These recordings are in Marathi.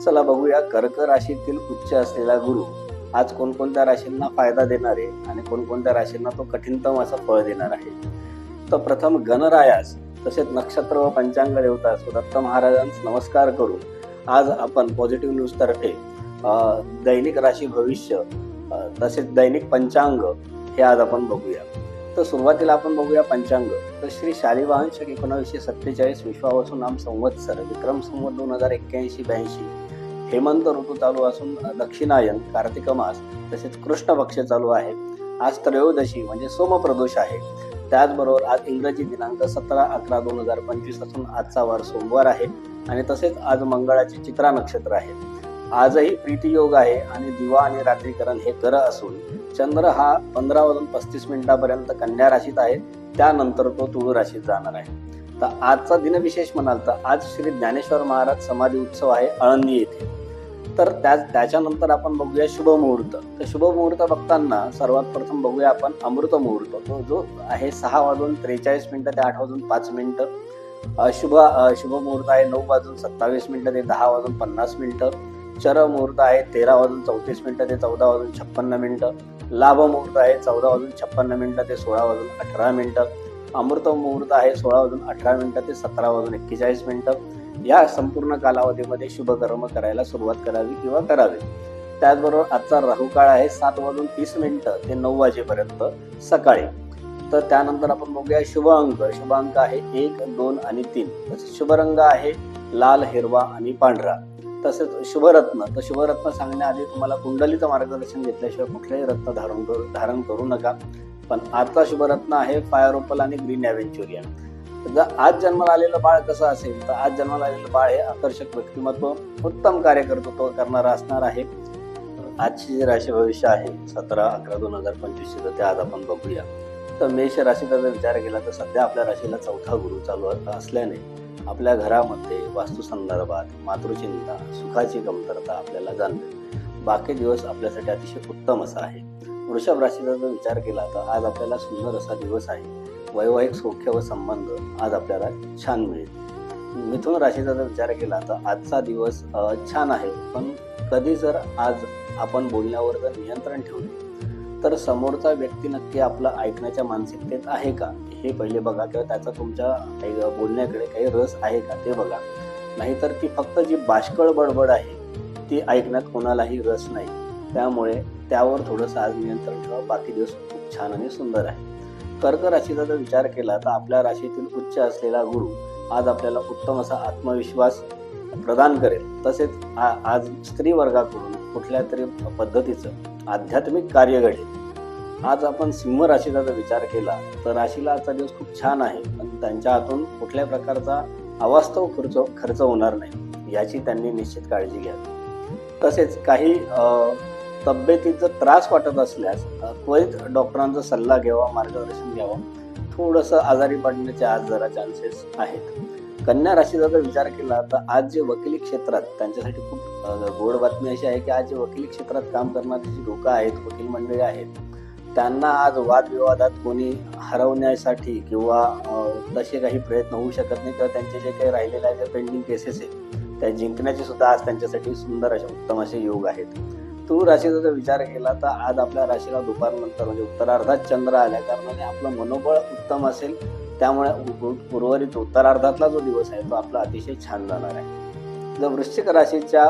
चला बघूया कर्क राशीतील उच्च असलेला गुरु आज कोणकोणत्या राशींना फायदा देणार आहे आणि कोणकोणत्या राशींना तो कठीणतम असं फळ देणार आहे? तर प्रथम गणरायास तसेच नक्षत्र व पंचांग देवता दत्त महाराजांस नमस्कार करू आज आपण पॉझिटिव्ह न्यूज तर्फे दैनिक राशी भविष्य तसेच दैनिक पंचांग हे आज आपण बघूया. तर सुरुवातीला आपण बघूया पंचांग. तर श्री शालिवाहन शक एकोणावीसशे सत्तेचाळीस विश्वावसू नाम संवत्सर विक्रम संवत दोन हजार एक्क्याऐंशी ब्याऐंशी. हेमंत ऋतू चालू असून दक्षिणायन कार्तिक मास तसेच कृष्ण पक्ष चालू आहे. आज त्रयोदशी म्हणजे सोमप्रदोष आहे. त्याचबरोबर आज इंग्रजी दिनांक सतरा अकरा दोन हजार पंचवीस असून आजचा वार सोमवार आहे आणि तसेच आज मंगळाचे चित्रा नक्षत्र आहे. आजही प्रीतियोग आहे आणि दिवा आणि रात्रीकरण हे कर असून चंद्र हा पंधरा वाजून पस्तीस मिनिटापर्यंत कन्या राशीत आहे. त्यानंतर तो तुळू राशीत जाणार आहे. तर आजचा दिनविशेष म्हणाल तर आज श्री ज्ञानेश्वर महाराज समाधी उत्सव आहे आळंदी येथे. तर त्या त्याच्यानंतर आपण बघूया शुभ मुहूर्त. तर शुभ मुहूर्त बघताना सर्वात प्रथम बघूया आपण अमृत मुहूर्त. तो जो आहे सहा वाजून त्रेचाळीस मिनिटं ते आठ वाजून पाच मिनिटं. शुभ शुभ मुहूर्त आहे नऊ वाजून सत्तावीस मिनिटं ते दहा वाजून पन्नास मिनिटं. चर मुहूर्त आहे तेरा वाजून चौतीस मिनिटं ते चौदा वाजून छप्पन्न मिनिटं. लाभ मुहूर्त आहे चौदा वाजून छप्पन्न मिनिटं ते सोळा वाजून अठरा मिनिटं. अमृत मुहूर्त आहे सोळा वाजून अठरा मिनिटं ते सतरा वाजून एक्केचाळीस मिनिटं. या संपूर्ण कालावधीमध्ये शुभकर्म करायला सुरुवात करावी किंवा करावे. त्याचबरोबर आजचा राहू काळ आहे सात वाजून तीस मिनिटं ते नऊ वाजेपर्यंत सकाळी. तर त्यानंतर आपण बघूया शुभ अंक. शुभ अंक आहे एक दोन आणि तीन. तसेच शुभ रंग आहे लाल हिरवा आणि पांढरा. तसेच शुभरत्न. तर शुभरत्न सांगण्याआधी तुम्हाला कुंडलीचं मार्गदर्शन घेतल्याशिवाय कुठलेही रत्न धारण करू धारण करू नका. पण आजचा शुभरत्न आहे फायर ओपल आणि ग्रीन ॲव्हेंच्युरियन आज जन्माला आलेलं बाळ कसं असेल तर आज जन्माला आलेलं बाळ हे आकर्षक व्यक्तिमत्व उत्तम कार्य करतो तो करणारा असणार आहे. आजची जी राशी भविष्य आहे सतरा अकरा दोन हजार पंचवीस ते आज आपण बघूया. तर मेष राशीचा जर विचार केला तर सध्या आपल्या राशीला चौथा गुरु चालू असल्याने आपल्या घरामध्ये वास्तूसंदर्भात मातृचिंता सुखाची कमतरता आपल्याला जाणते बाकी दिवस आपल्यासाठी अतिशय उत्तम असा आहे. वृषभ राशीचा जर विचार केला तर आज आपल्याला सुंदर असा दिवस आहे. वैवाहिक सौख्य व संबंध आज आपल्याला छान मिळेल. मिथुन राशीचा जर विचार केला तर आजचा दिवस छान आहे. पण कधी जर आज आपण बोलण्यावर जर नियंत्रण ठेवले तर समोरचा व्यक्ती नक्की आपलं ऐकण्याच्या मानसिकतेत आहे का? हे पहिले बघा किंवा त्याचा तुमच्या बोलण्याकडे काही रस आहे का ते बघा. नाहीतर ती फक्त जी बाष्कळ बडबड आहे ती ऐकण्यात कोणालाही रस नाही. त्यामुळे त्यावर थोडंसं आज नियंत्रण ठेवा. बाकी दिवस खूप छान आणि सुंदर आहे. कर्क राशीचा जर विचार केला तर आपल्या राशीतील उच्च असलेला गुरु आज आपल्याला उत्तम असा आत्मविश्वास प्रदान करेल. तसेच आ- आज स्त्री वर्गाकडून कुठल्या तरी पद्धतीचं आध्यात्मिक कार्य घडेल. आज आपण सिंह राशीचा जर विचार केला तर राशीला आजचा दिवस खूप छान आहे. पण त्यांच्या हातून कुठल्या प्रकारचा अवास्तव खर्च खर्च होणार नाही याची त्यांनी निश्चित काळजी घ्यावी. तसेच काही तब्येतीचा त्रास वाटत असल्यास त्वरित डॉक्टरांचा सल्ला घ्यावा मार्गदर्शन घ्यावं. थोडंसं आजारी पडण्याचे आज जरा चान्सेस आहेत. कन्या राशीचा जर विचार केला तर आज जे वकिली क्षेत्रात त्यांच्यासाठी खूप गोड बातमी अशी आहे की आज जे वकिली क्षेत्रात काम करणारी जी लोकं आहेत वकील मंडळी आहेत त्यांना आज वादविवादात कोणी हरवण्यासाठी किंवा तसे काही प्रयत्न होऊ शकत नाही. किंवा त्यांचे जे काही राहिलेल्या ज्या पेंडिंग केसेस आहेत त्या जिंकण्याचे सुद्धा आज त्यांच्यासाठी सुंदर असे उत्तम असे योग आहेत. तू राशीचा जर विचार केला तर आज आपल्या राशीला दुपारनंतर म्हणजे उत्तरार्धात चंद्र आल्या कारणाने आपलं मनोबळ उत्तम असेल. त्यामुळे उर्वरित उत्तरार्धातला जो दिवस आहे तो आपला अतिशय छान जाणार आहे. जर वृश्चिक राशीचा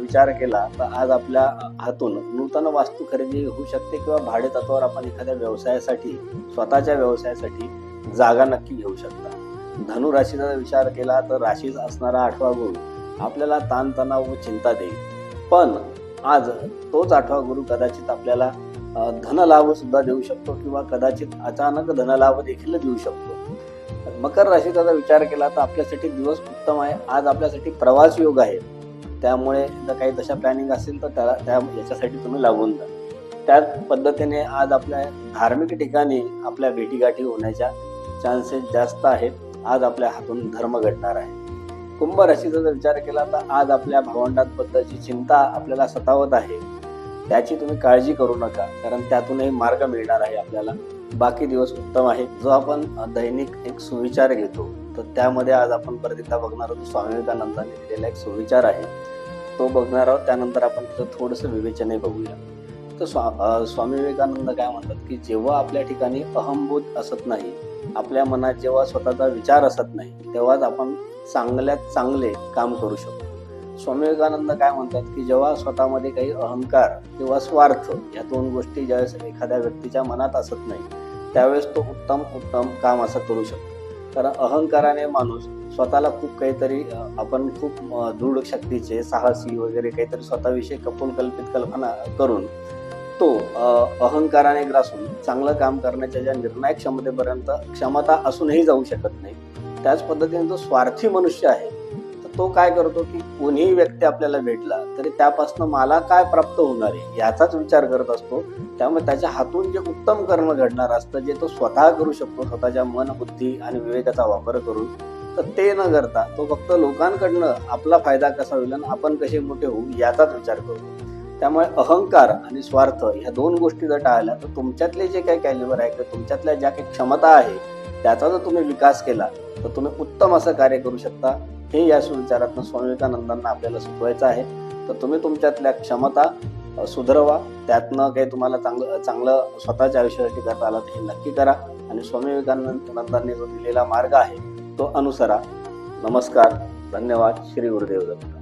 विचार केला तर आज आपल्या हातून नूतन वास्तू खरेदी होऊ शकते किंवा भाडे तत्वावर आपण एखाद्या व्यवसायासाठी स्वतःच्या व्यवसायासाठी जागा नक्की घेऊ शकता. धनु राशीचा जर विचार केला तर राशीच असणारा आठवा गुण आपल्याला ताणतणाव व चिंता देईल. पण आज तोच आठवा गुरु कदाचित आपल्याला धनलाभ सुद्धा देऊ शकतो किंवा कदाचित अचानक धनलाभ देखील देऊ शकतो. मकर राशीचा जर विचार केला तर आपल्यासाठी दिवस उत्तम आहे. आज आपल्यासाठी प्रवास योग आहे. त्यामुळे जर काही तशा प्लॅनिंग असेल तर त्याला त्या याच्यासाठी तुम्ही लागून जा. त्याच पद्धतीने आज आपल्या धार्मिक ठिकाणी आपल्या भेटीगाठी होण्याच्या चान्सेस जास्त आहेत. आज आपल्या हातून धर्म घडणार आहे. कुंभ राशीचा जर विचार केला तर आज आपल्या भावंडांबद्दलची चिंता आपल्याला सतावत आहे. त्याची तुम्ही काळजी करू नका कारण त्यातूनही मार्ग मिळणार आहे आपल्याला. बाकी दिवस उत्तम आहे. जो आपण दैनिक एक सुविचार घेतो तर त्यामध्ये आज आपण परत एकदा बघणार आहोत. स्वामी विवेकानंदांनी दिलेला एक सुविचार आहे. तो बघणार आहोत. त्यानंतर आपण तिथं थोडंसं विवेचनही बघूया. तर स्वा स्वामी विवेकानंद काय म्हणतात की जेव्हा आपल्या ठिकाणी अहमबोध असत नाही आपल्या मनात जेव्हा स्वतःचा विचार असत नाही तेव्हाच आपण चांगल्यात चांगले काम करू शकतो. स्वामी विवेकानंद काय म्हणतात की जेव्हा स्वतःमध्ये काही अहंकार किंवा स्वार्थ या दोन गोष्टी ज्यावेळेस एखाद्या व्यक्तीच्या मनात असत नाही त्यावेळेस तो उत्तम उत्तम काम असं करू शकतो. कारण अहंकाराने माणूस स्वतःला खूप काहीतरी आपण खूप दृढ शक्तीचे साहसी वगैरे काहीतरी स्वतःविषयी कपूल कल्पित कल्पना करून तो अहंकाराने ग्रासून चांगलं काम करण्याच्या ज्या निर्णायक क्षमतेपर्यंत क्षमता असूनही जाऊ शकत नाही त्याच पद्धतीने जो स्वार्थी मनुष्य आहे. तर तो काय करतो की कोणीही व्यक्ती आपल्याला भेटला तरी त्यापासून मला काय प्राप्त होणार आहे याचाच विचार करत असतो. त्यामुळे त्याच्या हातून जे उत्तम कर्म घडणार असतं जे तो स्वतः करू शकतो स्वतःच्या मन बुद्धी आणि विवेकाचा वापर करून तर ते न करता तो फक्त लोकांकडनं आपला फायदा कसा होईल आणि आपण कसे मोठे होऊ याचाच विचार करतो. त्यामुळे अहंकार आणि स्वार्थ ह्या दोन गोष्टी जर टाळल्या तर तुमच्यातले जे काही कॅलिबर आहे किंवा तुमच्यातल्या ज्या काही क्षमता आहे त्याचा जर तुम्ही विकास केला तर तुम्ही उत्तम असं कार्य करू शकता. हे या सुविचारातनं स्वामी विवेकानंदांना आपल्याला सुचवायचं आहे. तर तुम्ही तुमच्यातल्या क्षमता सुधरवा. त्यातनं काही तुम्हाला चांगलं चांगलं स्वतःच्या आयुष्यासाठी करता आलं तर हे नक्की करा. आणि स्वामी विवेकानंदांनी जो दिलेला मार्ग आहे तो अनुसरा. नमस्कार. धन्यवाद. श्री गुरुदेव दत्त